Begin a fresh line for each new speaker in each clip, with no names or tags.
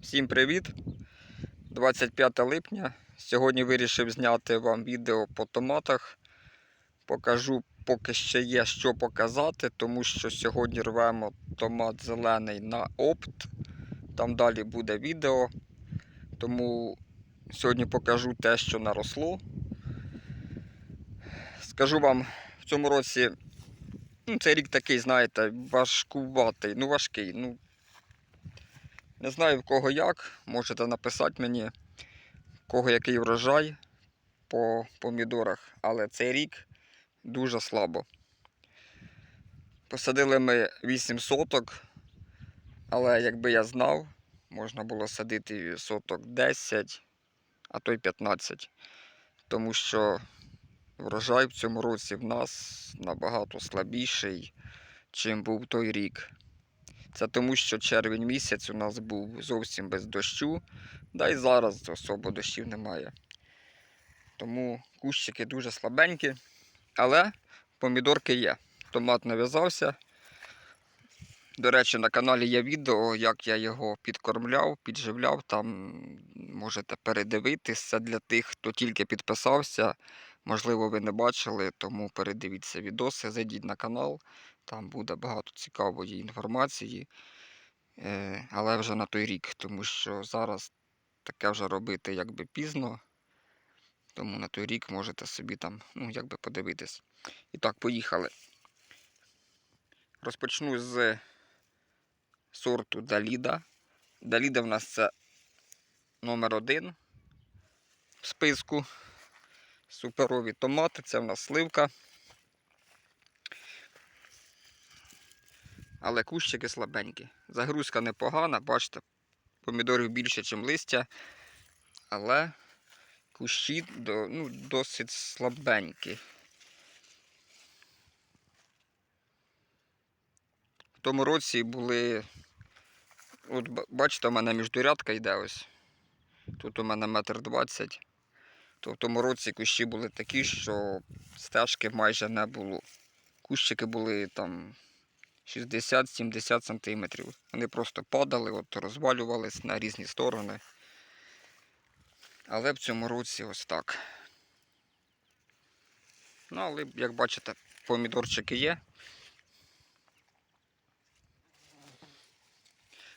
Всім привіт! 25 липня. Сьогодні вирішив зняти вам відео по томатах. Покажу, поки ще є що показати, тому що сьогодні рвемо томат зелений на опт. Там далі буде відео. Тому сьогодні покажу те, що наросло. Скажу вам, в цьому році ну, цей рік такий, знаєте, важкуватий, ну важкий. ну не знаю в кого як. Можете написати мені, кого який врожай по помідорах. Але цей рік дуже слабо. Посадили ми 8 соток, але якби я знав, можна було садити соток 10, а то й 15. Тому що врожай в цьому році в нас набагато слабіший, чим був той рік. Це тому, що червень місяць у нас був зовсім без дощу, да й зараз особо дощів немає. Тому кущики дуже слабенькі, але помідорки є. Томат нав'язався. До речі, на каналі є відео, як я його підкормляв, підживляв. Там можете передивитись. Це для тих, хто тільки підписався. Можливо, ви не бачили, тому передивіться відоси, зайдіть на канал. Там буде багато цікавої інформації, е, але вже на той рік, тому що зараз таке вже робити якби пізно. Тому на той рік можете собі там, ну, якби подивитись. І так, поїхали. Розпочну з сорту Даліда. Даліда в нас це номер один в списку. Суперові томати, це в нас сливка. Але кущики слабенькі. Загрузка непогана, бачите, помідорів більше, ніж листя, але кущі ну, досить слабенькі. В тому році були, от бачите, у мене міждурядка йде ось. Тут у мене метр двадцять. То в тому році кущі були такі, що стежки майже не було. Кущики були там 60-70 сантиметрів. Вони просто падали, от розвалювались на різні сторони. Але в цьому році ось так. Ну, але, як бачите, помідорчики є.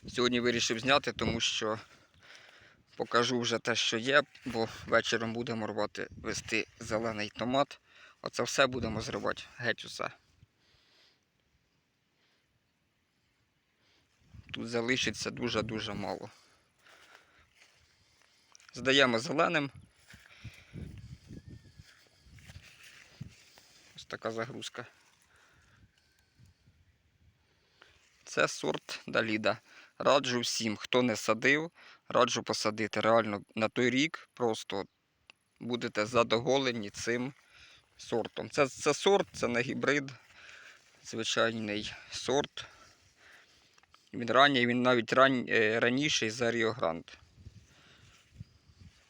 Сьогодні вирішив зняти, тому що покажу вже те, що є, бо вечором будемо рвати вести зелений томат. Оце все будемо зривати, геть усе. Тут залишиться дуже-дуже мало. Здаємо зеленим. Ось така загрузка. Це сорт Даліда. Раджу всім, хто не садив, раджу посадити. Реально на той рік просто будете задоволені цим сортом. Це, це сорт, це не гібрид, звичайний сорт. Він ранній, він навіть ран... е, раніший за Ріо Гранд.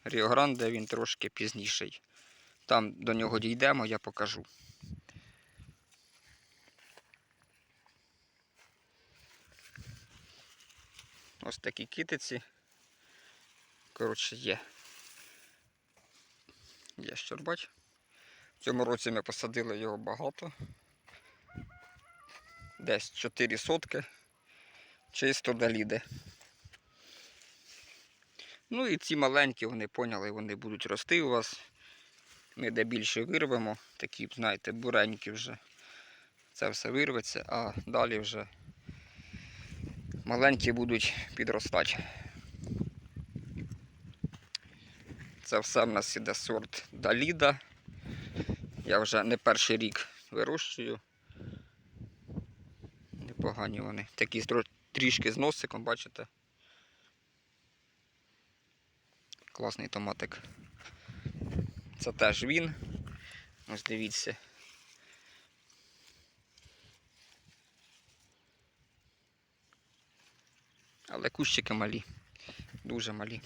Ріо Гранде він трошки пізніший. Там до нього дійдемо, я покажу. Ось такі китиці. Коротше, є. Є щорбач. В цьому році ми посадили його багато. Десь 4 сотки чисто даліде. Ну і ці маленькі, вони поняли, вони будуть рости у вас. Ми де більше вирвемо, такі, знаєте, буренькі вже. Це все вирветься, а далі вже маленькі будуть підростати. Це все в нас іде сорт Даліда. Я вже не перший рік вирощую. Непогані вони. Такі трішки з носиком, бачите? Класний томатик. Це теж він. Ось дивіться. Але кущики малі. Дуже малі.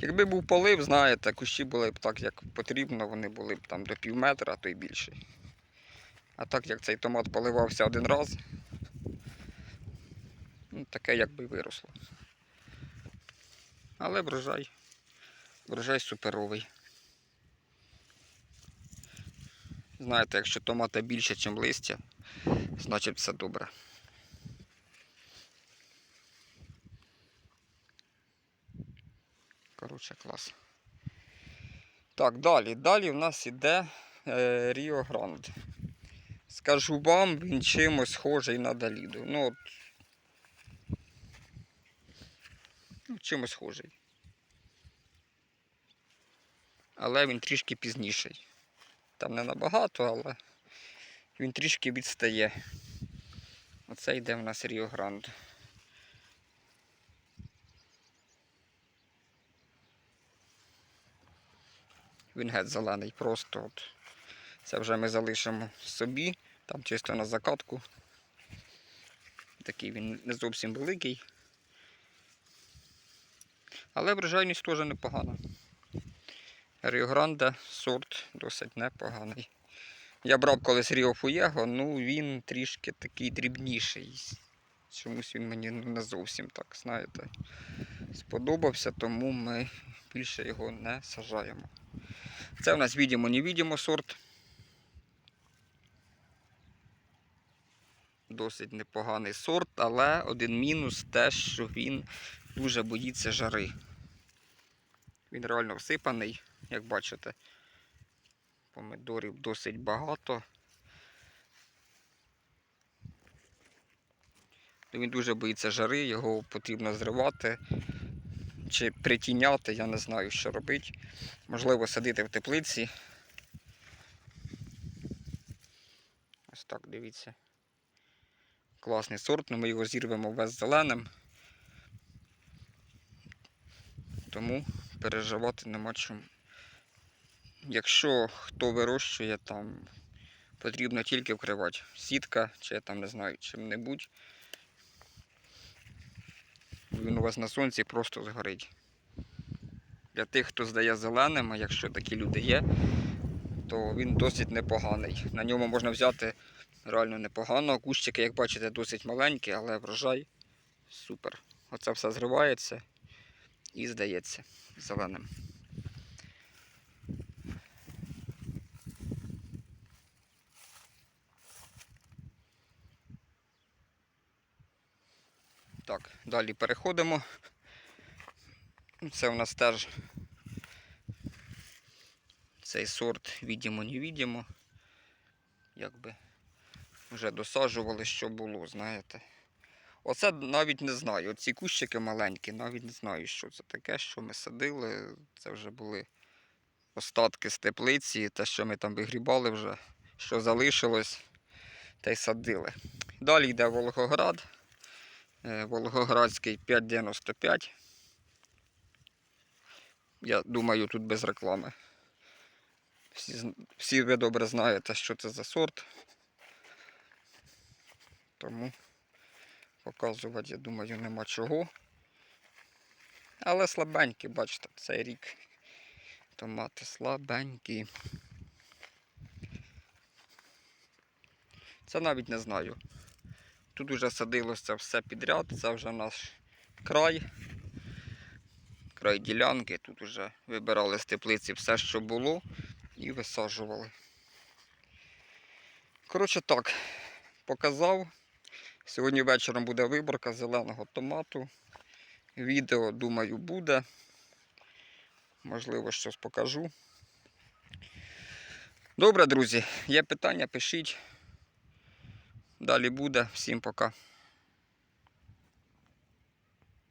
Якби був полив, знаєте, кущі були б так, як потрібно, вони були б там до пів метра, а то й більше. А так як цей томат поливався один раз, ну, таке якби виросло. Але врожай, врожай суперовий. Знаєте, якщо томата більше, ніж листя, значить все добре. Коротше, клас. Так, далі. Далі в нас іде е, Ріо Гранде. Скажу вам, він чимось схожий на Даліду. Ну, от, ну, чимось схожий. Але він трішки пізніший. Там не набагато, але він трішки відстає. Оце йде в нас Ріо Гранде. Він геть зелений, просто от. Це вже ми залишимо собі, там чисто на закатку. Такий він не зовсім великий. Але врожайність теж непогана. Ріо Гранде сорт досить непоганий. Я брав колись Ріо Фуєго, ну він трішки такий дрібніший. Чомусь він мені не зовсім так, знаєте, сподобався, тому ми більше його не сажаємо. Це у нас відімо-невідімо сорт. Досить непоганий сорт, але один мінус те, що він дуже боїться жари. Він реально всипаний, як бачите. Помидорів досить багато. Він дуже боїться жари, його потрібно зривати чи притіняти, я не знаю, що робити. Можливо, садити в теплиці. Ось так, дивіться. Класний сорт, але ми його зірвемо весь зеленим. Тому переживати нема чому. Якщо хто вирощує, там потрібно тільки вкривати сітка, чи я там не знаю чим-небудь. Він у вас на сонці просто згорить. Для тих, хто здає зеленим, а якщо такі люди є, то він досить непоганий. На ньому можна взяти реально непогано. Кущики, як бачите, досить маленькі, але врожай супер. Оце все зривається і здається зеленим. Так, далі переходимо. Це у нас теж цей сорт відімо не відімо. Якби вже досаджували, що було, знаєте. Оце навіть не знаю. Оці кущики маленькі, навіть не знаю, що це таке, що ми садили. Це вже були остатки з теплиці, те, що ми там вигрібали вже, що залишилось, та й садили. Далі йде Волгоград. Е, Волгоградський 595. Я думаю, тут без реклами. Всі, всі ви добре знаєте, що це за сорт. Тому показувати, я думаю, нема чого. Але слабенькі, бачите, цей рік. Томати слабенькі. Це навіть не знаю. Тут вже садилося все підряд, це вже наш край. Край ділянки. Тут вже вибирали з теплиці все, що було, і висаджували. Коротше так, показав. Сьогодні вечором буде виборка зеленого томату. Відео, думаю, буде. Можливо, щось покажу. Добре, друзі, є питання, пишіть. Далі буде. Всім пока.